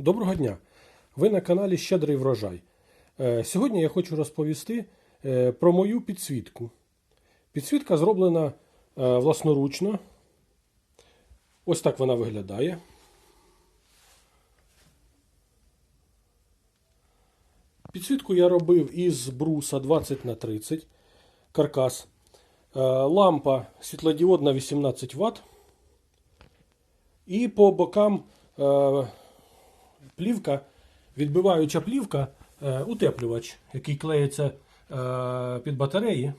Доброго дня! Ви на каналі Щедрий врожай. Е, Сьогодні я хочу розповісти е, про мою підсвітку. Підсвітка зроблена е, власноручно. Ось так вона виглядає. Підсвітку я робив із бруса 20 на 30 каркас. Лампа світлодіодна 18 Вт. І по бокам плівка, відбиваюча плівка, е, утеплювач, який клеїться е, під батареї.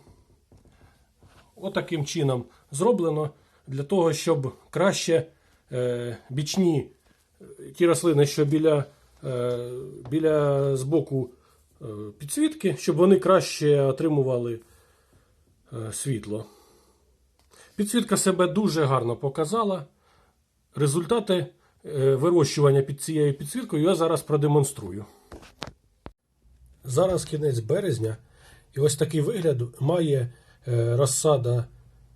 Отаким чином зроблено для того, щоб краще е, бічні ті рослини, що біля, біля збоку підсвітки, щоб вони краще отримували світло. Підсвітка себе дуже гарно показала. Результати вирощування під цією підсвіткою я зараз продемонструю. Зараз кінець березня, і ось такий вигляд має е, розсада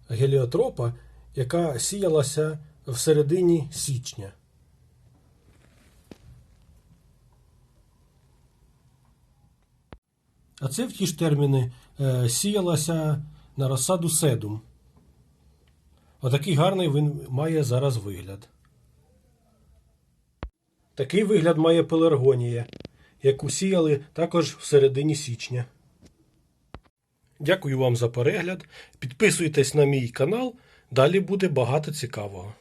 геліотропа, яка сіялася в середині січня. А це в ті ж терміни е, сіялася на розсаду седум. Отакий гарний він має зараз вигляд. Такий вигляд має пеларгонія, яку сіяли також в середині січня. Дякую вам за перегляд. Підписуйтесь на мій канал, далі буде багато цікавого.